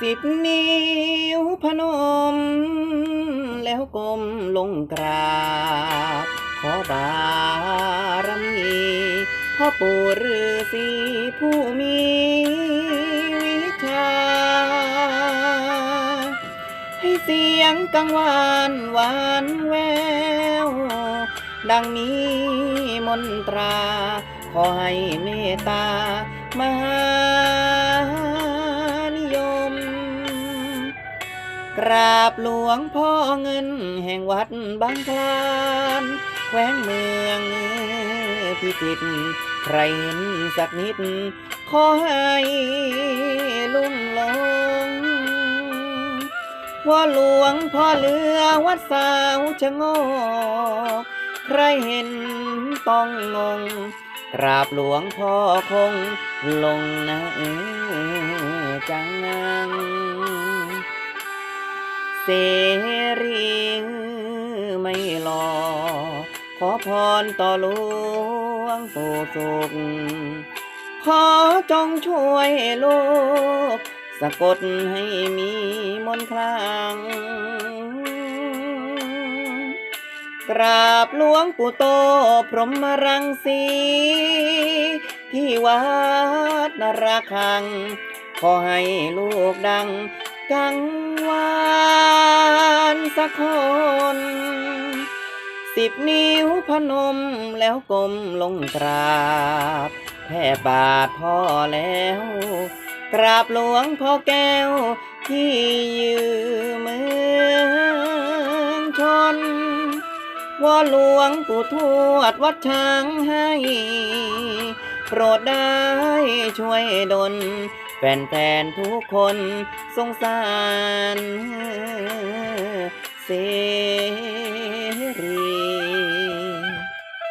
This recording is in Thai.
สิบนิ้วพนม แล้วก้มลงกราบ ขอบารมีพ่อปู่ฤาษีผู้มีวิชา ให้เสียงกังวานหวานแวว ดังมีมนตรา ขอให้เมตตามหา กราบหลวงพ่อเงินแห่งวัดบางคลานแขวงเมืองพิจิตรใครเห็นสักนิด ขอให้ลุ่มหลงว่าหลวงพ่อเรือวัดสาวชะโงกใครเห็นต้องงง กราบหลวงพ่อคงลงนะจัง เสรีไม่รอ ขอพรต่อหลวงปู่สุข ขอจงช่วยลูก สะกดให้มีมนต์คลัง กราบหลวงปู่โตพรหมรังสี ที่วัดนราคัง ขอให้ลูกดังกังวาน สักคน สิบนิ้วพนมแล้วก้มลงกราบแผ่บาทพ่อแล้ว กราบหลวงพ่อแก้ว ที่ยืมเมืองชนว่าหลวงปู่ทวดวัดช้างให้ โปรดได้ช่วยดล แฟนๆทุกคนสงสารเสรี